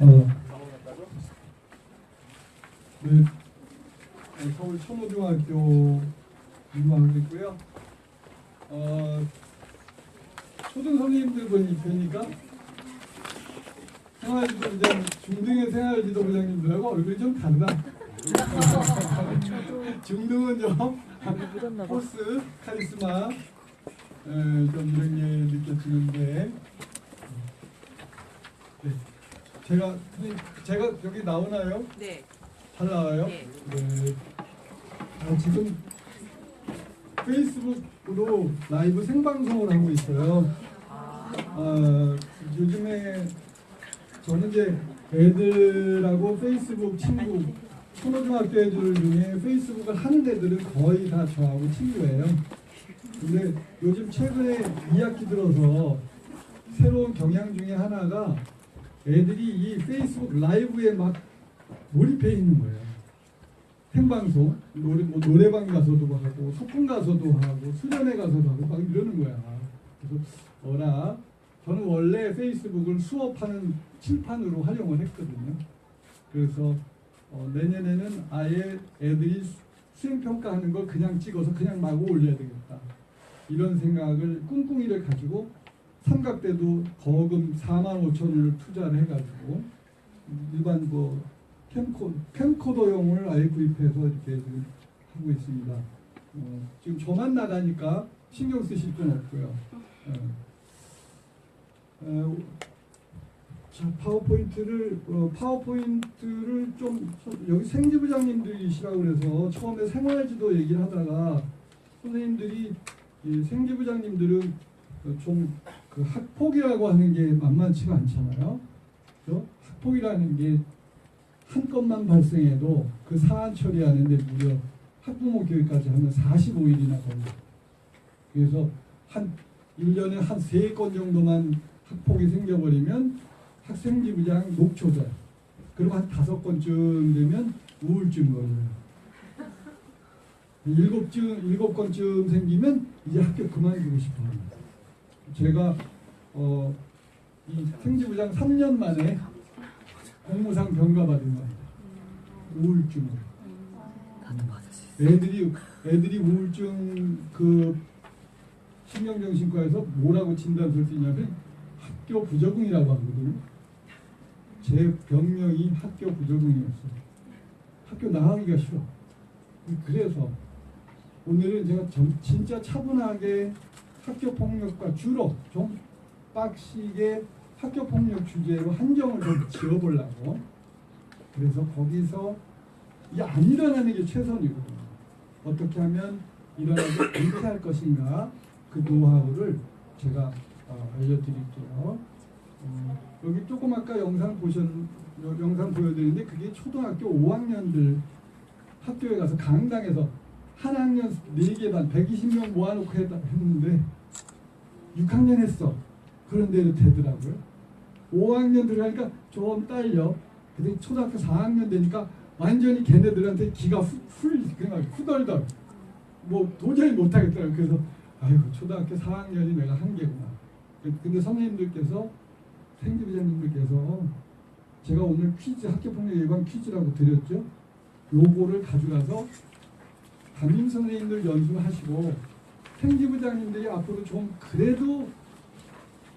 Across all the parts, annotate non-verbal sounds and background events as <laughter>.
어, 네, 네, 서울 천호중학교 근무하고 있고요. 어, 초등 선생님들 보니 뵈니까 생활지도부장 중등의 생활지도부장님들하고 얼굴이 좀 다르다. <laughs> 중등은 좀 포스, 카리스마 에, 좀 이런 게 느껴지는데 네. 제가 제가 여기 나오나요? 네. 잘 나와요? 네. 네. 아, 지금 페이스북으로 라이브 생방송을 하고 있어요. 아, 요즘에 저는 이제 애들하고 페이스북 친구 초등학교 애들 중에 페이스북을 하는 애들은 거의 다 저하고 친구예요. 근데 요즘 최근에 2학기 들어서 새로운 경향 중에 하나가 애들이 이 페이스북 라이브에 막 몰입해 있는 거예요. 생방송 노래 뭐 노래방 가서도 하고 소풍 가서도 하고 수련회 가서도 하고 막 이러는 거야. 그래서 어라 저는 원래 페이스북을 수업하는 칠판으로 활용을 했거든요. 그래서 어, 내년에는 아예 애들이 수- 수행 평가하는 걸 그냥 찍어서 그냥 마구 올려야 되겠다. 이런 생각을 꿍꿍이를 가지고 삼각대도 거금 4만 5천 원을 투자를 해가지고 일반 뭐 캠코 캠코더용을 아예 구입해서 이렇게 지금 하고 있습니다. 어, 지금 저만 나가니까 신경 쓰실 건 없고요. 어. 어, 자 파워포인트를 어, 파워포인트를 좀 서- 여기 생지부장님들이시라고 그래서 처음에 생활지도 얘기를 하다가 선생님들이 이 생지부장님들은 좀 그 학폭이라고 하는 게 만만치가 않잖아요. 그죠? 학폭이라는 게 한 건만 발생해도 그 사안 처리하는데 무려 학부모 교육까지 하면 45일이나 걸려요. 그래서 한 1년에 한 3건 정도만 학폭이 생겨버리면 학생지부장 녹초절 그리고 한 다섯 건쯤 되면 우울증 걸려요. 일곱 쯤 일곱 건쯤 생기면 이제 학교 그만두고 싶어 합니다. 제가 어, 이 생지부장 3년 만에 공무상 병가 받은 겁니다. 우울증으로. 애들이 애들이 우울증 그 신경정신과에서 뭐라고 진단을 수 있냐면 학교 부적응이라고 하거든요. 제 병명이 학교 부적응이었어요. 학교 나가기가 싫어. 그래서 오늘은 제가 전- 진짜 차분하게 학교 폭력과 주로 좀 빡시게 학교 폭력 주제로 한정을 좀 지어보려고. 그래서 거기서 이게 안 일어나는 게 최선이거든요. 어떻게 하면 일어나지 않게 할 것인가 그 노하우를 제가 어, 알려드릴게요. 어, 여기 조금 아까 영상 보셨 여- 영상 보여드리는데 그게 초등학교 5학년들 학교에 가서 강당에서 한 학년 4개 반 120명 모아놓고 했다, 했는데 6학년 했어. 그런데도 되더라고요. 5학년 들어가니까 좀 딸려. 근데 초등학교 4학년 되니까 완전히 걔네들한테 기가 후, 훌, 그냥 후덜덜. 뭐 도저히 못하겠더라고요. 그래서 아이고 초등학교 4학년이 내가 한계구나. 근데 선생님들께서 생지부장님들께서 제가 오늘 퀴즈 학교폭력 예방 퀴즈라고 드렸죠. 요거를 가져가서 담임 선생님들 연수하시고 생지부장님들이 앞으로 좀 그래도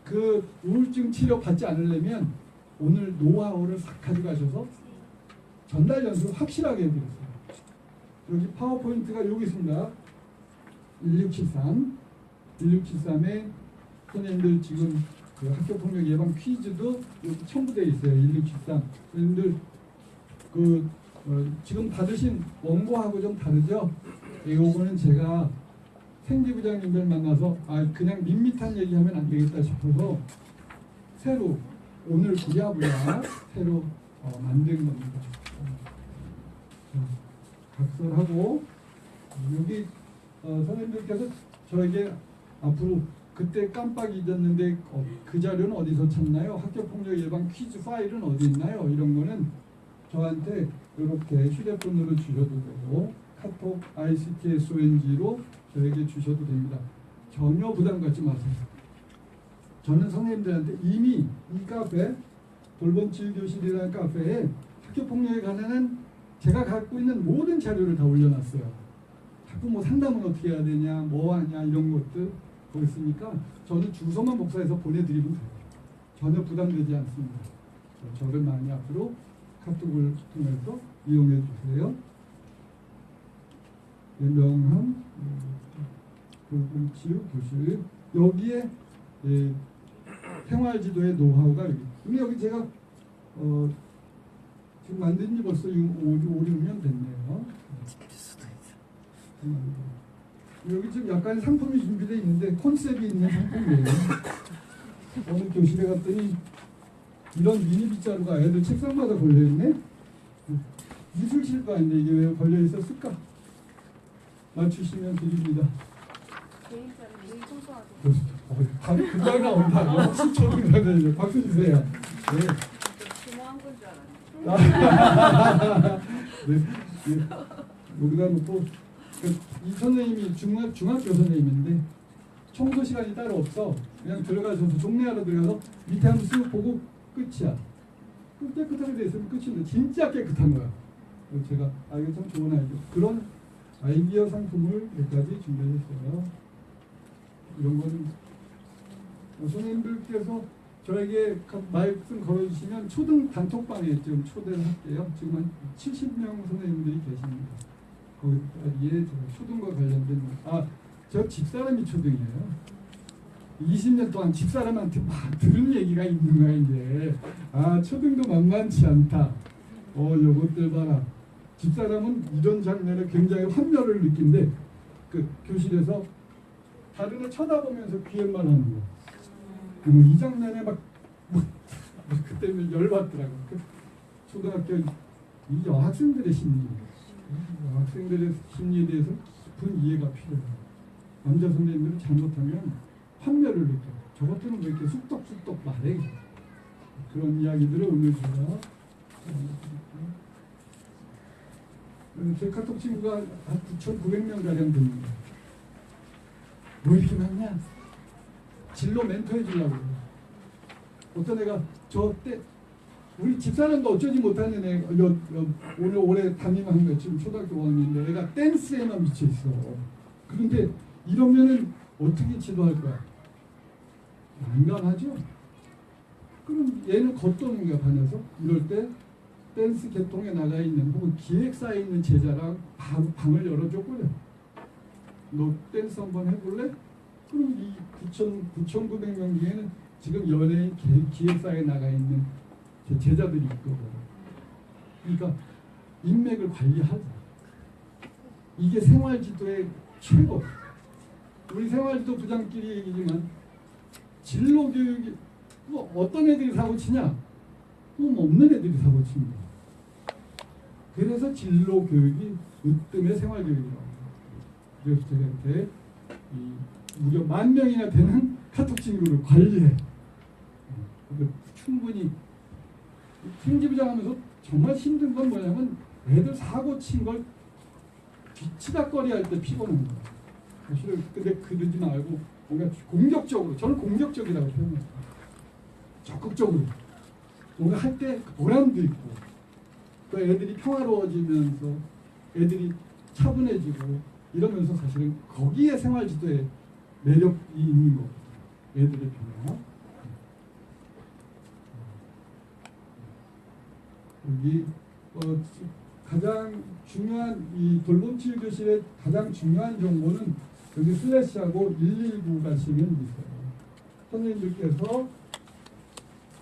그 우울증 치료 받지 않으려면 오늘 노하우를 싹 가져가셔서 전달 연수를 확실하게 해드렸어요. 여기 파워포인트가 여기 있습니다. 1673 1673에 선생님들 지금 그 학교 폭력 예방 퀴즈도 여기 첨부되어 있어요. 1673 선생님들 그 어, 지금 받으신 원고하고 좀 다르죠? 예, 요거는 제가 생지부장님들 만나서 아 그냥 밋밋한 얘기하면 안 되겠다 싶어서 새로 오늘 부랴부랴 새로 어, 만든 겁니다. 어, 각설하고 여기 어, 선생님들께서 저에게 앞으로 그때 깜빡 잊었는데 어, 그 자료는 어디서 찾나요? 학교폭력 예방 퀴즈 파일은 어디 있나요? 이런 거는 저한테 이렇게 휴대폰으로 주셔도 되고 카톡 ICTSONG로 저에게 주셔도 됩니다. 전혀 부담 갖지 마세요. 저는 선생님들한테 이미 이 카페 돌봄치유 교실이라는 카페에 학교 폭력에 관한 제가 갖고 있는 모든 자료를 다 올려놨어요. 자꾸 뭐 상담은 어떻게 해야 되냐, 뭐 하냐 이런 것들 거기 있으니까 저는 주소만 복사해서 보내드리면 돼요. 전혀 부담되지 않습니다. 저를 많이 앞으로 카톡을 통해서 이용해 주세요. 네, 명함 돌봄치유 교실 여기에 예, 생활지도의 노하우가 여기. 근데 여기 제가 어, 지금 만든 지 벌써 5, 5, 6년 됐네요. 음, 여기 지금 약간 상품이 준비되어 있는데 컨셉이 있는 상품이에요. <laughs> 어느 교실에 갔더니 이런 미니 빗자루가 애들 책상마다 걸려있네? 미술실도 아닌데 이게 왜 걸려있었을까? 맞추시면 드립니다. 개인차를 늘 소소하게 그래서 어, 바로 금방 나온다. 역시 초등학생 박수 주세요. 네. 주모한 건줄 알았는데 네. 네. 여기다 놓고 그, 이 선생님이 중학 중학교 선생님인데 청소 시간이 따로 없어. 그냥 들어가셔서 종례하러 들어가서 밑에 한번 쓱 보고 끝이야. 그 깨끗하게 돼 있으면 끝인데 진짜 깨끗한 거야. 제가 아 이거 참 좋은 아이디어. 그런 아이디어 상품을 몇 가지 준비했어요. 이런 거는 어, 선생님들께서 저에게 가- 말씀 걸어주시면 초등 단톡방에 지금 초대를 할게요. 지금 한 70명 선생님들이 계십니다. 거기에 초등과 관련된 아, 저 집사람이 초등이에요. 20년 동안 집사람한테 막 들은 얘기가 있는 거야 이제. 아 초등도 만만치 않다. 어 요것들 봐라. 집사람은 이런 장면에 굉장히 환멸을 느낀대. 그 교실에서 다른 애 쳐다보면서 귀에만 하는 거. 그 이 장면에 막, 막, 막 그때 열받더라고. 그 초등학교 이 여학생들의 심리, 여학생들의 심리에 대해서 깊은 이해가 필요해요. 남자 선생님들은 잘못하면 환멸을 느껴. 저 같은 왜 이렇게 쑥덕쑥덕 말해? 그런 이야기들을 오늘 제가 음, 제 카톡 친구가 한 9,900명 가량 됩니다. 뭐 이렇게 많냐? 진로 멘토해 주려고. 어떤 애가 저 때 우리 집사람도 어쩌지 못하는 애 여, 여, 오늘 올해 담임하는 거 지금 초등학교 5학년인데 애가 댄스에만 미쳐 있어. 그런데 이러면은 어떻게 지도할 거야? 난감하죠. 그럼 얘는 겉도는 거야 반에서 이럴 때 댄스 계통에 나가 있는 혹은 기획사에 있는 제자랑 방, 방을 열어줘버려. 너 댄스 한번 해볼래? 그럼 이 9천 9,900명 중에는 지금 연예인 기- 기획사에 나가 있는 제 제자들이 있거든. 그러니까 인맥을 관리하자. 이게 생활지도의 최고. 우리 생활지도 부장끼리 얘기지만 진로 교육이 뭐 어떤 애들이 사고 치냐? 뭐 없는 애들이 사고 칩니다. 그래서 진로 교육이 으뜸의 생활 교육이라고. 합니다. 이렇게 이 무려 만 명이나 되는 카톡 친구를 관리해. 어, 그리고 충분히 생지부장 하면서 정말 힘든 건 뭐냐면 애들 사고 친 걸 뒤치다거리 할 때 피곤한 거야. 사실은 근데 그러지 말고 뭔가 공격적으로 저는 공격적이라고 표현해요. 적극적으로 뭔가 할 때 보람도 있고 또 애들이 평화로워지면서 애들이 차분해지고 이러면서 사실은 거기에 생활지도에 매력이 있는 거거든요. 애들의 변화. 여기 어, 가장 중요한 이 돌봄치유 교실의 가장 중요한 정보는 여기 슬래시하고 119 가시면 있어요. 선생님들께서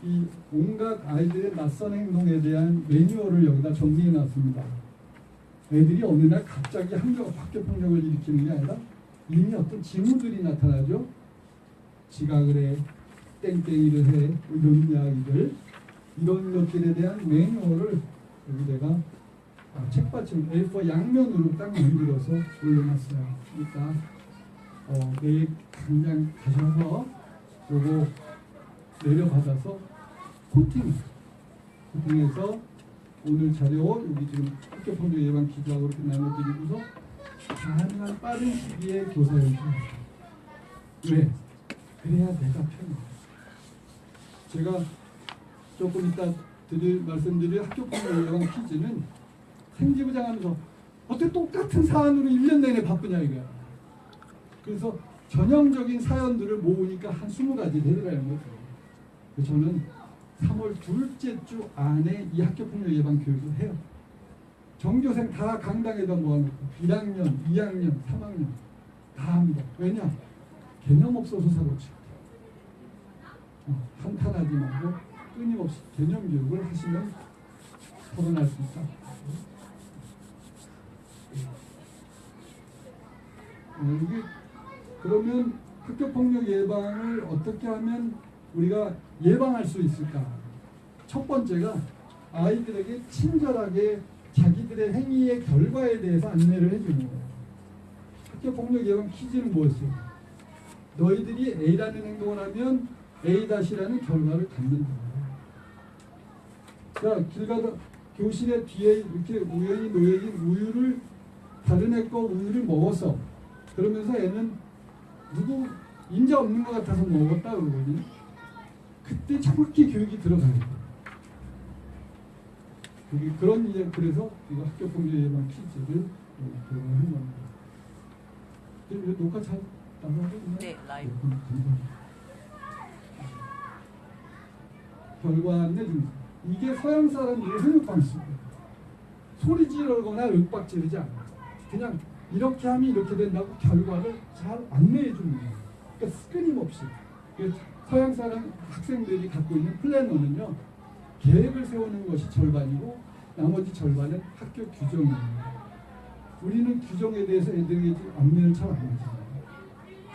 이 온갖 아이들의 낯선 행동에 대한 매뉴얼을 여기다 정리해 놨습니다. 애들이 어느 날 갑자기 학교, 학교 폭력을 일으키는 게 아니라 이미 어떤 징후들이 나타나죠. 지각을 해, 땡땡이를 해, 뭐 이런 이야기들 이런 것들에 대한 매뉴얼을 여기 내가 아, 책받침 A4 양면으로 딱 만들어서 올려놨어요. 그러니까 어, 내일 당장 가셔서 요거 내려받아서 코팅 코팅해서 오늘 자료 여기 지금 학교 폭력 예방 이렇게 나눠드리고서 가능한 빠른 시기에 교사해 주세요. 왜? 그래야 내가 편해. 제가 조금 이따 드릴 말씀드릴 학교 폭력 예방 퀴즈는 생지부장 하면서 어떻게 똑같은 사안으로 1년 내내 바쁘냐 이거야. 그래서 전형적인 사연들을 모으니까 한 20가지 되더라는 거죠. 저는 3월 둘째 주 안에 이 학교 폭력 예방 교육을 해요. 전교생 다 강당에다 모아놓고 1학년, 2학년, 3학년 다 합니다. 왜냐? 개념 없어서 사고 치고 어, 한탄하지 말고 끊임없이 개념 교육을 하시면 토론할 수 있다. 어, 이게 그러면 학교 폭력 예방을 어떻게 하면 우리가 예방할 수 있을까? 첫 번째가 아이들에게 친절하게 자기들의 행위의 결과에 대해서 안내를 해주는 거예요. 학교 폭력 예방 퀴즈는 뭐였어요? 너희들이 A라는 행동을 하면 A-라는 결과를 갖는다. 자, 길 가다 교실에 뒤에 이렇게 우연히 놓여진 우유를 다른 애 거 우유를 먹었어. 그러면서 애는 누구 인자 없는 것 같아서 먹었다 그러거든요. 그때 정확히 교육이 들어가요. 그런 이제 그래서 이거 학교 폭력 예방 퀴즈를 어, 개발한 겁니다. 녹화 잘 나가고? 네, 라이브. 네, 감사합니다. 결과 안내 중 이게 서양 사람들의 훈육 방식이에요. 소리 지르거나 윽박 지르지 않아요. 그냥 이렇게 하면 이렇게 된다고 결과를 잘 안내해 주는 거예요. 그러니까 끊임없이. 그 서양 사람 학생들이 갖고 있는 플래너는요. 계획을 세우는 것이 절반이고 나머지 절반은 학교 규정이에요. 우리는 규정에 대해서 애들에게 안내를 잘안 해줍니다.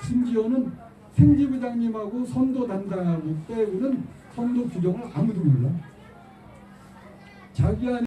심지어는 생지부장님하고 선도 담당하고 빼고는 선도 규정을 아무도 몰라. 자기 안에